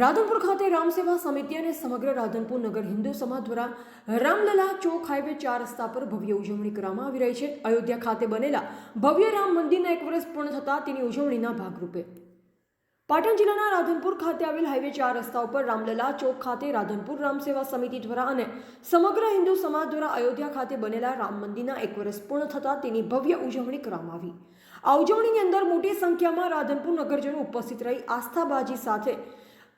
રાધનપુર ખાતે રામસેવા સમિતિ અને સમગ્ર રાધનપુર નગર હિન્દુ સમાજ દ્વારા રામલલા ચોક હાઈવે ચાર રસ્તા પર ભવ્ય ઉજવણી કરવામાં આવી રહી છે. અયોધ્યા ખાતે બનેલા ભવ્ય રામ મંદિરના એક વર્ષ પૂર્ણ થતાં તેની ઉજવણીના ભાગરૂપે પાટણ જિલ્લાના રાધનપુર ખાતે આવેલ હાઈવે ચાર રસ્તા ઉપર રામલલા ચોક ખાતે રાધનપુર રામસેવા સમિતિ દ્વારા અને સમગ્ર હિન્દુ સમાજ દ્વારા અયોધ્યા ખાતે બનેલા રામ મંદિરના એક વર્ષ પૂર્ણ થતાં તેની ભવ્ય ઉજવણી કરવામાં આવી. આ ઉજવણીની અંદર મોટી સંખ્યામાં રાધનપુર નગરજનો ઉપસ્થિત રહી આસ્થાબાજી સાથે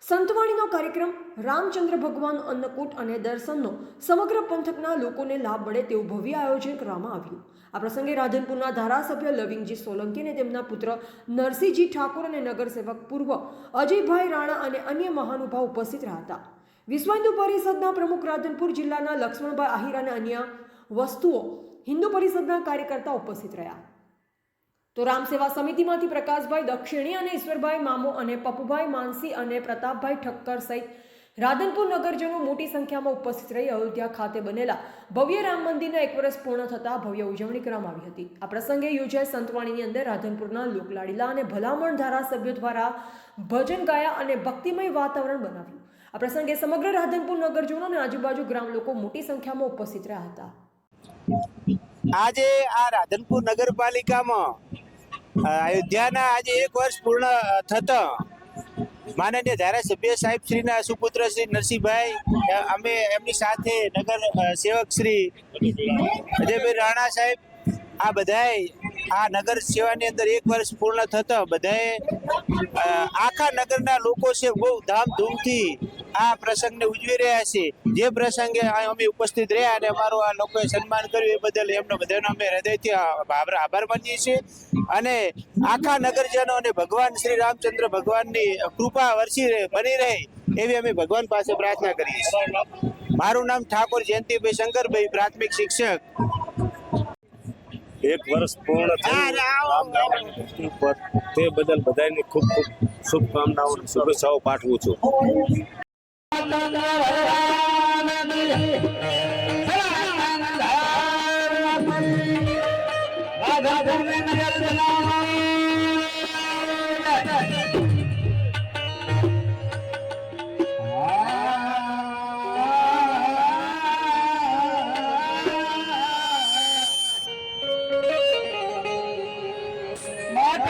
સંતવાણીનો કાર્યક્રમ રામચંદ્ર ભગવાન અન્નકૂટ અને દર્શનનો સમગ્ર પંથકના લોકોને લાભ મળે તેવું ભવ્ય આયોજન કરવામાં આવ્યું. આ પ્રસંગે રાધનપુરના ધારાસભ્ય લવિંગજી સોલંકી અને તેમના પુત્ર નરસિંહજી ઠાકોર અને નગરસેવક પૂર્વ અજયભાઈ રાણા અને અન્ય મહાનુભાવ ઉપસ્થિત રહ્યા હતા. વિશ્વ હિન્દુ પરિષદના પ્રમુખ રાધનપુર જિલ્લાના લક્ષ્મણભાઈ આહિર અને અન્ય વસ્તુઓ હિન્દુ પરિષદના કાર્યકર્તા ઉપસ્થિત રહ્યા. તો રામ સેવા સમિતિમાંથી પ્રકાશભાઈ દક્ષિણી અને ઈશ્વરભાઈ મામો અને પપુભાઈ માનસી અને પ્રતાપભાઈ ઠક્કર સહિત રાધનપુર નગરજનો મોટી સંખ્યામાં ઉપસ્થિત રહી અયોધ્યા ખાતે બનેલા ભવ્ય રામ મંદિરના એક વર્ષ પૂર્ણ થતાં ભવ્ય ઉજવણી કરવામાં આવી હતી. આ પ્રસંગે યોજાયેલ સંતવાણીની અંદર રાધનપુરના લોકલાડીલા અને ભલામણ ધારાસભ્યો દ્વારા ભજન ગાયા અને ભક્તિમય વાતાવરણ બનાવ્યું. આ પ્રસંગે સમગ્ર રાધનપુર નગરજનો અને આજુબાજુ ગ્રામ લોકો મોટી સંખ્યામાં ઉપસ્થિત રહ્યા હતા. આજે આ રાધનપુર નગરપાલિકામાં અયોધ્યાના આજે એક વર્ષ પૂર્ણ થતા માનનીય ધારાસભ્ય સાહેબ શ્રીના સુપુત્ર શ્રી નરસિંહભાઈ અમે એમની સાથે નગર સેવક શ્રી અજયભાઈ રાણા સાહેબ, આ બધાએ આ નગર સેવાની અંદર એક વર્ષ પૂર્ણ થતા બધાએ આખા નગરના લોકો છે બહુ ધામધૂમથી આ પ્રસંગને ઉજવી રહ્યા છે. જે પ્રસંગે અમે ઉપસ્થિત રહ્યા અને અમારું આ લોકોએ સન્માન કર્યું એ બદલ એમનો બધાનો અમે હૃદયથી આભાર માનીએ છીએ. અને આખા નગરજનો અને ભગવાન શ્રી રામચંદ્ર ભગવાનની કૃપા વરસી રહે, બની રહે એવી અમે ભગવાન પાસે પ્રાર્થના કરીએ છીએ. મારું નામ ઠાકોર જયંતિભાઈ શંકરભાઈ, પ્રાથમિક શિક્ષક. એક વર્ષ પૂર્ણ થયું. તે બદલ બધાને ખૂબ ખૂબ શુભકામનાઓ શુભેચ્છાઓ પાઠવું છું.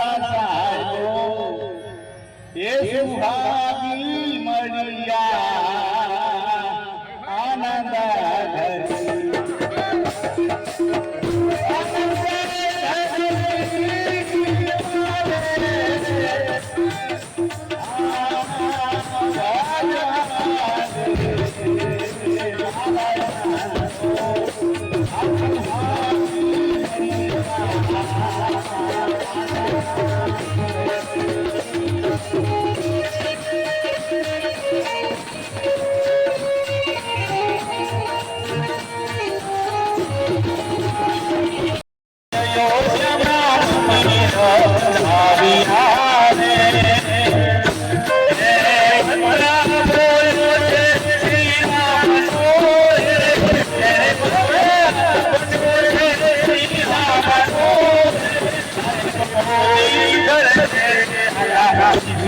सतायो ये सुहागी मरिया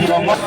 রহমান